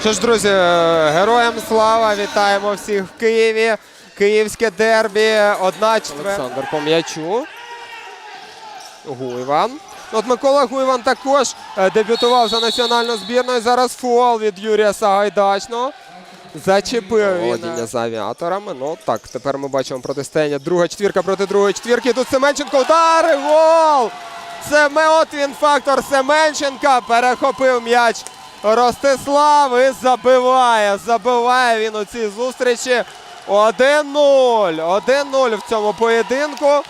Що ж, друзі, е, героям слава! Вітаємо всіх в Києві. Київське дербі. Одна четверта. Олександр по м'ячу. Гуйван. От Микола Гуйван також е, дебютував за національну збірну. І Зараз фол від Юрія Сагайдачного. Зачепив. Володіння за авіаторами. Ну так, тепер ми бачимо протистояння. Друга четвірка проти другої четвірки. Тут Семенченко удар! Гол! Семе, от він фактор Семенченка. Перехопив м'яч Ростислав і забиває. Забиває він у цій зустрічі. 1-0. 1-0 в цьому поєдинку.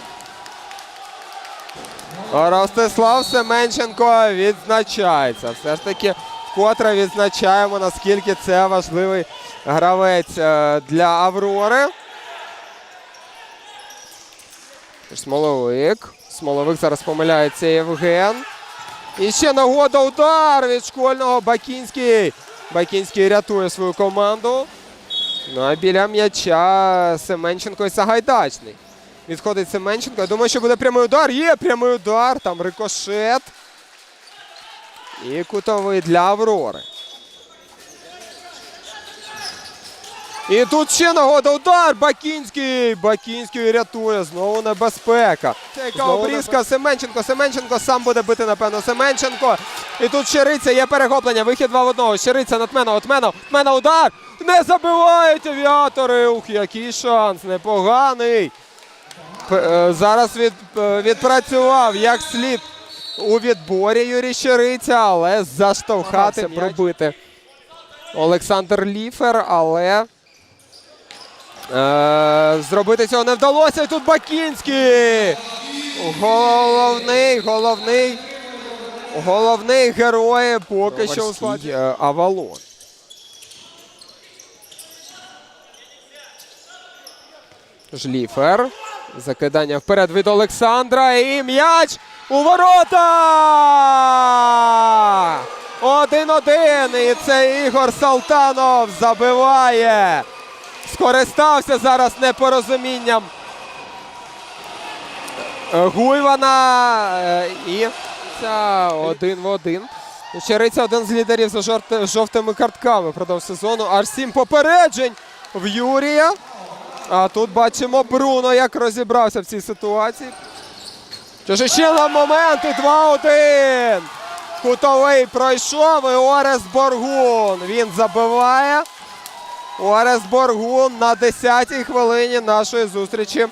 Ростислав Семенченко відзначається. Все ж таки, вкотре відзначаємо, наскільки це важливий гравець е, для Аврори. Смоловик. Смоловик зараз помиляється Євген. І ще нагода удар від школьного Бакінський. Бакінський рятує свою команду. Ну а біля м'яча Семенченко і Сагайдачний. Відходить Семенченко. Я думаю, що буде прямий удар. Є прямий удар. Там рикошет. І кутовий для Аврори. І тут ще нагода удар. Бакінський. Бакінський рятує. Знову небезпека. Яка обрізка Семенченко. Семенченко сам буде бити, напевно, Семенченко. І тут Щириця є перехоплення. Вихід 2 в 1. Щириця над мене, от мене, мене удар. Не забивають авіатори. Ух, який шанс. Непоганий. Е, Зараз від, е, відпрацював як слід у відборі Юрій Щириця, але заштовхати пробити. Олександр Ліфер, але зробити цього не вдалося. І тут Бакінський. Головний, головний, головний герой поки що у складі е, Авалон. Жліфер. Закидання вперед від Олександра. І м'яч у ворота! Один-один. І це Ігор Салтанов забиває. Скористався зараз непорозумінням. Гуйвана е, і це один в один. Щириця один з лідерів за жовтими картками впродовж сезону. Аж сім попереджень в Юрія. А тут бачимо Бруно, як розібрався в цій ситуації. На момент і 2-1. Кутовий пройшов і Орес Боргун. Він забиває. Орес Боргун на 10-й хвилині нашої зустрічі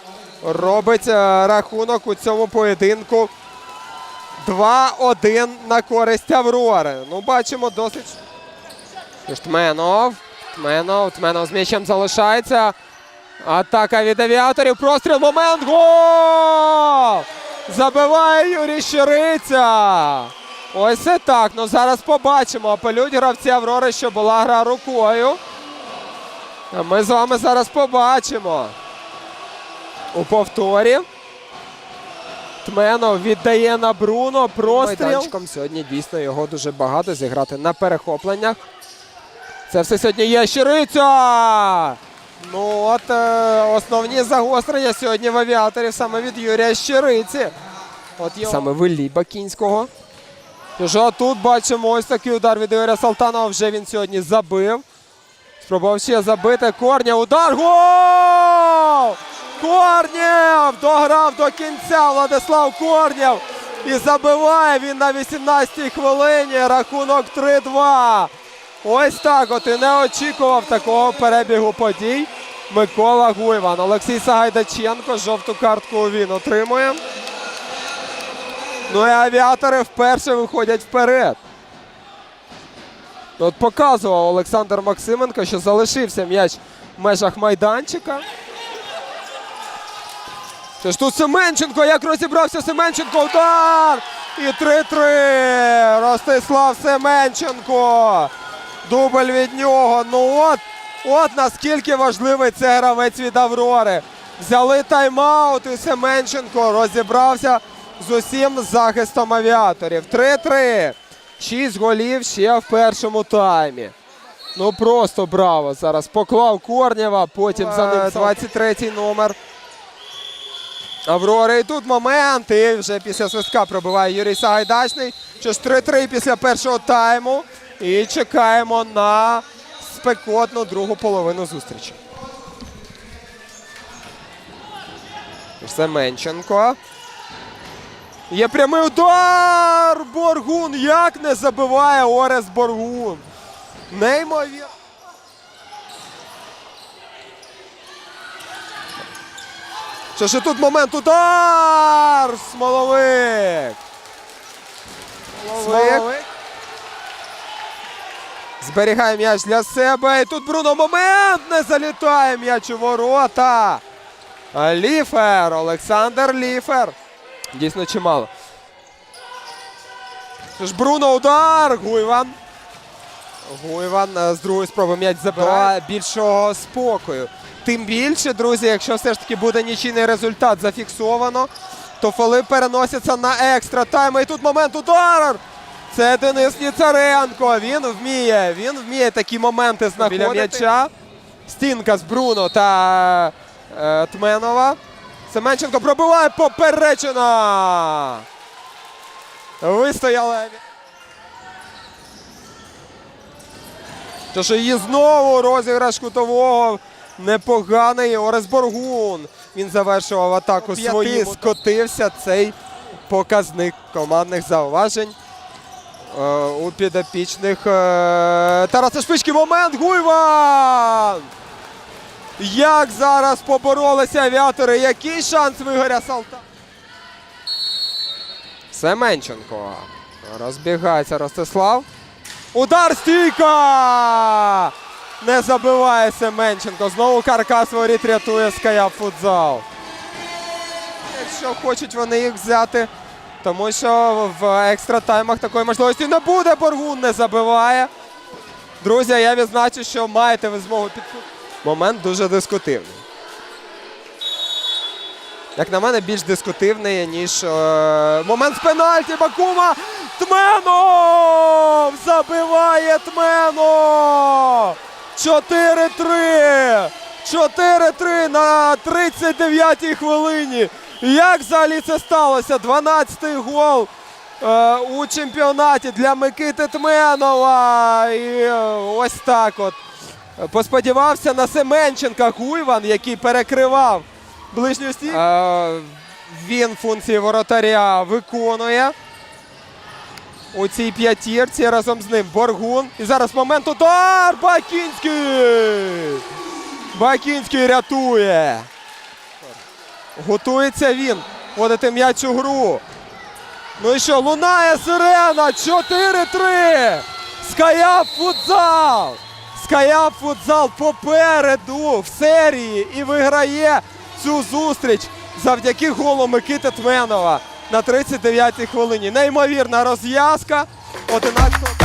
робить е, рахунок у цьому поєдинку. 2-1 на користь Аврори. Ну, бачимо досить. Тменов. Тменов. Тменов з м'ячем залишається. Атака від авіаторів. Простріл. Момент. Гол! Забиває Юрій Щириця. Ось це так. Ну зараз побачимо. Апелюють гравці Аврори, що була гра рукою. Ми з вами зараз побачимо. У повторі. Тменов віддає на Бруно. Простріл. Майданчиком сьогодні дійсно його дуже багато зіграти на перехопленнях. Це все сьогодні є Щириця. Ну от е, основні загострення сьогодні в авіаторів саме від Юрія Щириці. От його... Саме вилі Бакінського. Тож а тут бачимо ось такий удар від Ігоря Салтанова. Вже він сьогодні забив. Спробував ще забити. Корня. Удар. Гол! Корнєв! Дограв до кінця Владислав Корнєв. І забиває він на 18-й хвилині. Рахунок 3-2. Ось так от і не очікував такого перебігу подій. Микола Гуйван. Олексій Сагайдаченко. Жовту картку він отримує. Ну і авіатори вперше виходять вперед. От показував Олександр Максименко, що залишився м'яч в межах майданчика. Це ж тут Семенченко, як розібрався Семенченко, удар! І 3-3. Ростислав Семенченко. Дубль від нього. Ну от, от наскільки важливий це гравець від Аврори. Взяли тайм-аут і Семенченко розібрався з усім захистом авіаторів. 3-3. Шість голів ще в першому таймі. Ну просто браво. Зараз поклав Корнєва, потім за ним 23-й номер. Аврори. І тут момент. І вже після свистка пробиває Юрій Сагайдачний. Що ж 3-3 після першого тайму. І чекаємо на спекотну другу половину зустрічі. Семенченко. Є прямий удар! Боргун! Як не забиває Орес Боргун? Неймовірно. Що ж тут момент удар! Смоловик! Смоловик. Зберігає м'яч для себе. І тут Бруно момент не залітає м'яч у ворота. Ліфер. Олександр Ліфер. Дійсно чимало. Ж Бруно удар. Гуйван. Гуйван е, з другої спроби м'яч забирає. більшого спокою. Тим більше, друзі, якщо все ж таки буде нічийний результат зафіксовано, то фоли переносяться на екстра тайм. І тут момент удар. Це Денис Ніцаренко. Він вміє. Він вміє такі моменти знаходити. Біля м'яча. Стінка з Бруно та е, Тменова. Семенченко пробиває поперечина. Вистояли. Тож і знову розіграш кутового. Непоганий Орес Боргун. Він завершував атаку свої. Скотився цей показник командних зауважень. Е, у підопічних е, Тараса Шпички момент Гуйван! Як зараз поборолися авіатори? Який шанс вигоря Салта? Семенченко. Розбігається Ростислав. Удар стійка! Не забиває Семенченко. Знову каркас воріт рятує Скаяп футзал. Якщо хочуть вони їх взяти, тому що в екстра таймах такої можливості не буде. Боргун не забиває. Друзі, я відзначу, що маєте ви змогу під момент дуже дискутивний. Як на мене, більш дискутивний, ніж е, момент з пенальті Бакума. Тменов! Забиває Тменов! 4-3! 4-3 на 39-й хвилині. Як взагалі це сталося? 12-й гол е, у чемпіонаті для Микити Тменова. І е, ось так от. Посподівався на Семенченка Гуйван, який перекривав ближню стійку. Е, він функції воротаря виконує. У цій п'ятірці разом з ним Боргун. І зараз момент удар! Бакінський! Бакінський рятує. Готується він. Вводити м'яч у гру. Ну і що, лунає сирена. 4-3. Скаяп футзал. Скаяп футзал попереду в серії і виграє цю зустріч завдяки голу Микити Тменова на 39-й хвилині. Неймовірна розв'язка. 11